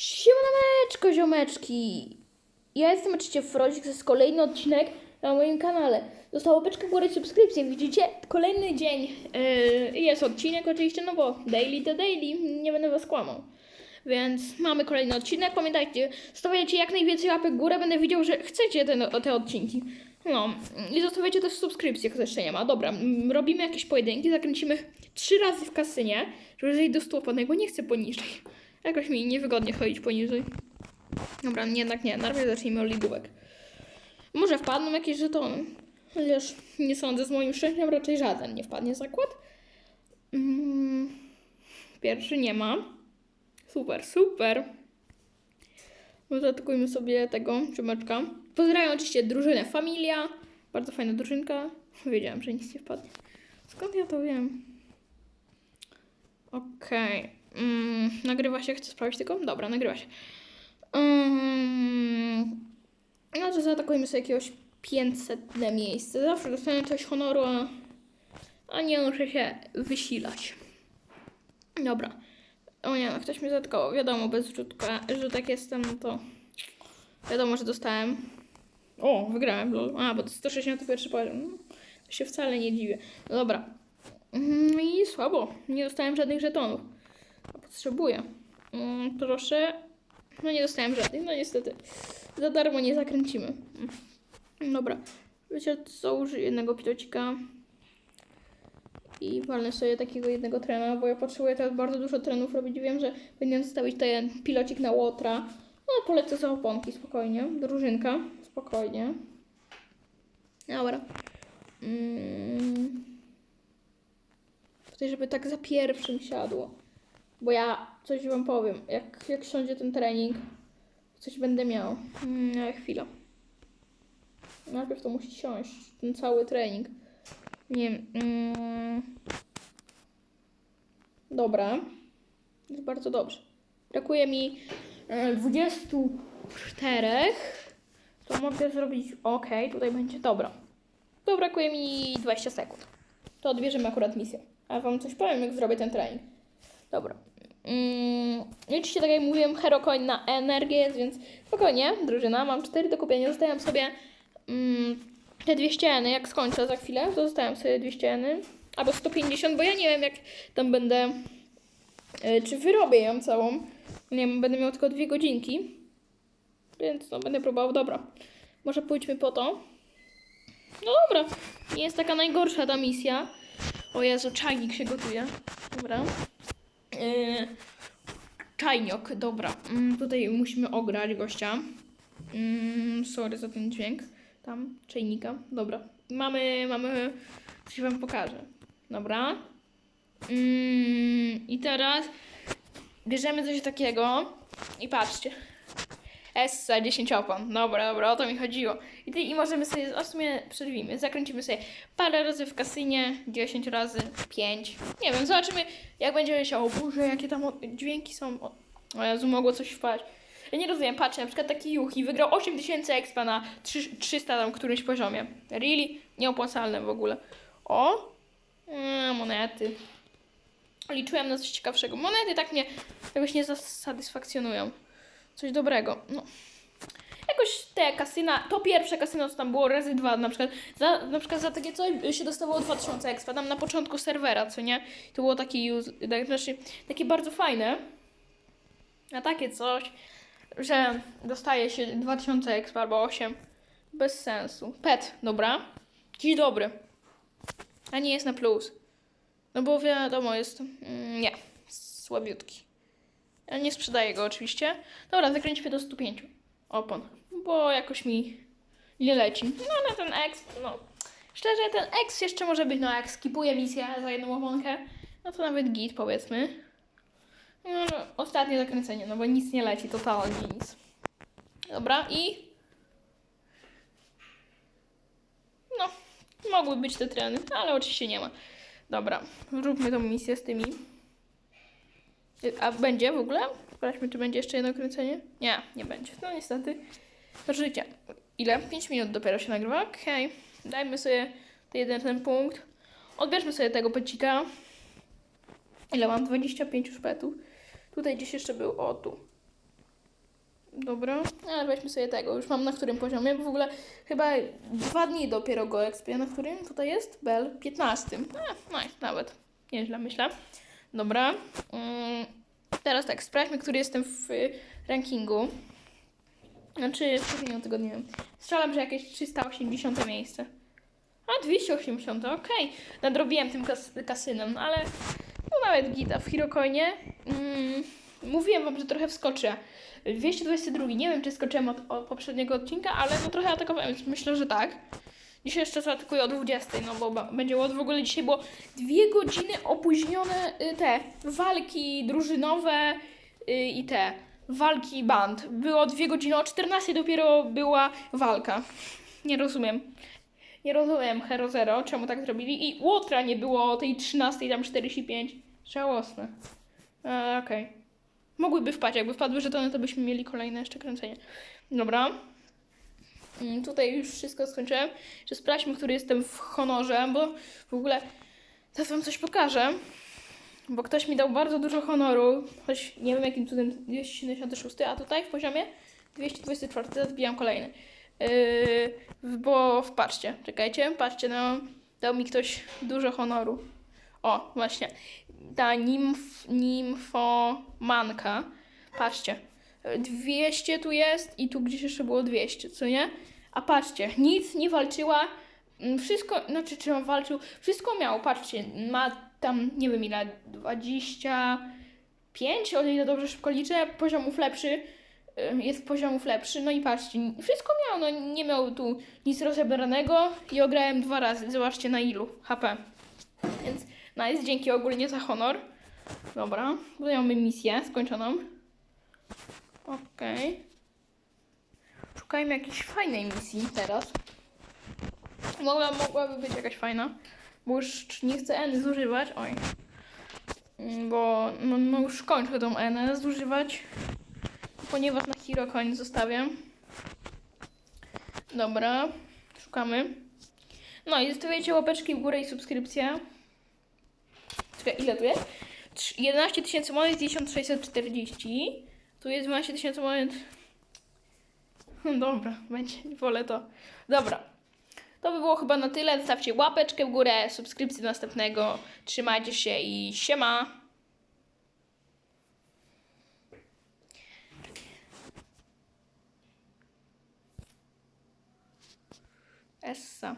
Siemaneczko, ziomeczki! Ja jestem oczywiście Frozik, to jest kolejny odcinek na moim kanale. Została łapeczka w górę subskrypcję, widzicie? Kolejny dzień yy, jest odcinek oczywiście, no bo daily to daily, nie będę was kłamał. Więc mamy kolejny odcinek, pamiętajcie, stawiajcie jak najwięcej łapek górę, będę widział, że chcecie te, te odcinki. No, i zostawiajcie też subskrypcję, kto jeszcze nie ma. Dobra, mm, robimy jakieś pojedynki, zakręcimy trzy razy w kasynie, żeby zejść do stłopanego, nie chcę poniżej. Jakoś mi niewygodnie chodzić poniżej. Dobra, jednak nie. Najpierw zacznijmy od ligówek. Może wpadną jakieś żetony. Chociaż nie sądzę, z moim szczęściem raczej żaden nie wpadnie zakład. Mm, pierwszy nie ma. Super, super. No zaatakujmy sobie tego ciomeczka. Pozdrawiam oczywiście drużynę Familia. Bardzo fajna drużynka. Wiedziałam, że nic nie wpadnie. Skąd ja to wiem? Okej. Mm, nagrywa się, chcę sprawdzić tylko? Dobra, nagrywa się. Um, no to zaatakujmy sobie jakiegoś 500 miejsce. Zawsze dostanę coś honoru, a, a nie muszę się wysilać. Dobra. O nie, no ktoś mnie zaatakował. Wiadomo, bez rzutka, rzutek jestem, no to wiadomo, że dostałem. O, wygrałem, lol. A, bo to 161 poziom. No, to się wcale nie dziwię. No dobra. Mm, I słabo. Nie dostałem żadnych żetonów. Potrzebuję. Mm, proszę. No nie dostałem żadnych. No niestety. Za darmo nie zakręcimy. Mm. Dobra. Wiecie co? Użyję jednego pilocika. I walnę sobie takiego jednego trena, bo ja potrzebuję teraz bardzo dużo trenów robić. Wiem, że powinienem zostawić ten pilocik na łotra. No, polecę za oponki, spokojnie. Drużynka, spokojnie. Dobra. Mm. Tutaj, żeby tak za pierwszym siadło. Bo ja coś wam powiem. Jak, jak siądzie ten trening, coś będę miał. Mm, ale chwila. Najpierw to musi siąść, ten cały trening. Nie wiem. Mm. Dobra. Jest bardzo dobrze. Brakuje mi e, 24. To mogę zrobić. Ok, tutaj będzie dobra. To brakuje mi 20 sekund. To odbierzemy akurat misję. A wam coś powiem, jak zrobię ten trening. Dobra. Mm, oczywiście, tak jak mówiłem, Herocoin na energię więc spokojnie, drużyna. Mam 4 do kupienia. Zostawiam sobie mm, te 200 eny. Jak skończę za chwilę, zostawiam sobie 200 eny. Albo 150, bo ja nie wiem, jak tam będę. y, czy wyrobię ją całą. Nie wiem, będę miał tylko dwie godzinki. Więc no, będę próbował. Dobra. Może pójdźmy po to. No dobra. Nie jest taka najgorsza ta misja. O Jezu, czajnik się gotuje. Dobra. Czajniok, dobra. Mm, tutaj musimy ograć gościa. Mm, sorry za ten dźwięk. Tam, czajnika. Dobra. Mamy, mamy... Coś wam pokażę. Dobra. Mm, I teraz bierzemy coś takiego i patrzcie. Essa 10 opon. Dobra, dobra, o to mi chodziło. I, I możemy sobie, o w sumie przerwijmy, zakręcimy sobie parę razy w kasynie, 10 razy, 5. Nie wiem, zobaczymy jak będzie się, o Boże, jakie tam dźwięki są. O, Jezu, mogło coś wpaść. Ja nie rozumiem, patrzę, na przykład taki Yuki wygrał 8000 expa na 3, 300 tam którymś poziomie. Really? Nieopłacalne w ogóle. O! Mm, monety. Liczyłem na coś ciekawszego. Monety tak mnie jakoś nie zasatysfakcjonują. Coś dobrego. No. Jakoś te kasyna, to pierwsze kasyno, co tam było, razy dwa, na przykład za, na przykład za takie coś się dostawało 2000 expa, tam na początku serwera, co nie? To było takie, tak, znaczy, takie bardzo fajne. A takie coś, że dostaje się 2000 expa albo 8, bez sensu. Pet, dobra. Dziś dobry. A nie jest na plus. No bo wiadomo, jest, mm, nie, słabiutki. Nie sprzedaję go oczywiście. Dobra, zakręćmy do 105 opon, bo jakoś mi nie leci. No ale ten X, no szczerze ten X jeszcze może być, no jak skipuję misję za jedną oponkę, no to nawet git powiedzmy. No, ostatnie zakręcenie, no bo nic nie leci, totalnie nic. Dobra i... No, mogły być te treny, ale oczywiście nie ma. Dobra, róbmy tą misję z tymi. A będzie w ogóle? Sprawdźmy, czy będzie jeszcze jedno kręcenie. Nie, nie będzie. No niestety. Życie. Ile? 5 minut dopiero się nagrywa. Okej. Dajmy sobie ten jeden ten punkt. Odbierzmy sobie tego pecika. Ile mam? 25 szpetów. Tutaj gdzieś jeszcze był. O, tu. Dobra, ale weźmy sobie tego. Już mam na którym poziomie, bo w ogóle chyba dwa dni dopiero go ekspię. Na którym tutaj jest? Bel, 15. E, nice, nawet. Nieźle, myślę. Dobra. Mm, teraz tak, sprawdźmy, który jestem w rankingu. Znaczy, w poprzednim tygodniowym. Strzelam, że jakieś 380 miejsce. A, 280, okej. Nadrobiłem tym kas kasynem, ale no nawet gita w Herocoinie. Mm, mówiłem wam, że trochę wskoczę. 222, nie wiem czy skoczyłem od, od poprzedniego odcinka, ale no trochę atakowałem, więc myślę, że tak. Dzisiaj jeszcze zaatakuję o 20, no bo będzie w ogóle dzisiaj było dwie godziny opóźnione y, te walki drużynowe y, i te walki band. Było dwie godziny, o 14 dopiero była walka. Nie rozumiem. Nie rozumiem Hero Zero, czemu tak zrobili. I Łotra nie było o tej 13, tam 45. Żałosne. E, Okej. Mogłyby wpaść, jakby wpadły żetony, to byśmy mieli kolejne jeszcze kręcenie. Dobra. Mm, Tutaj już wszystko skończyłem. Jeszcze sprawdźmy, który jestem w honorze, bo w ogóle teraz wam coś pokażę. Bo ktoś mi dał bardzo dużo honoru, choć nie wiem jakim cudem 276, a tutaj w poziomie 224 zbijam kolejny. Yy, bo wpatrzcie, czekajcie, patrzcie, no, dał mi ktoś dużo honoru. O, właśnie, ta nimf, nimfomanka, patrzcie, 200 tu jest i tu gdzieś jeszcze było 200, co nie? A patrzcie, nic nie walczyła, mm, wszystko, znaczy czy walczył, wszystko miał, patrzcie, ma tam, nie wiem ile, 25, o ile dobrze szybko liczę, poziomów lepszy, y, jest poziomów lepszy, no i patrzcie, wszystko miał, no nie miał tu nic rozebranego i ograłem dwa razy, zobaczcie na ilu HP. Więc nice, dzięki ogólnie za honor. Dobra, tutaj mamy misję skończoną. Okej. Szukajmy jakiejś fajnej misji teraz. Mogła, mogłaby być jakaś fajna. Bo już nie chcę N zużywać. Oj. Mm, Bo no, no już kończę tą N zużywać. Ponieważ na Hero Coin zostawiam. Dobra. Szukamy. No i zostawiajcie łapeczki w górę i subskrypcję. Czekaj, ile tu jest? Trz- 11 tysięcy monet, 1640. Tu jest 12 tysięcy monet. Dobra, będzie, wolę to. Dobra. To by było chyba na tyle. Zostawcie łapeczkę w górę, subskrypcję do następnego. Trzymajcie się i siema. Essa.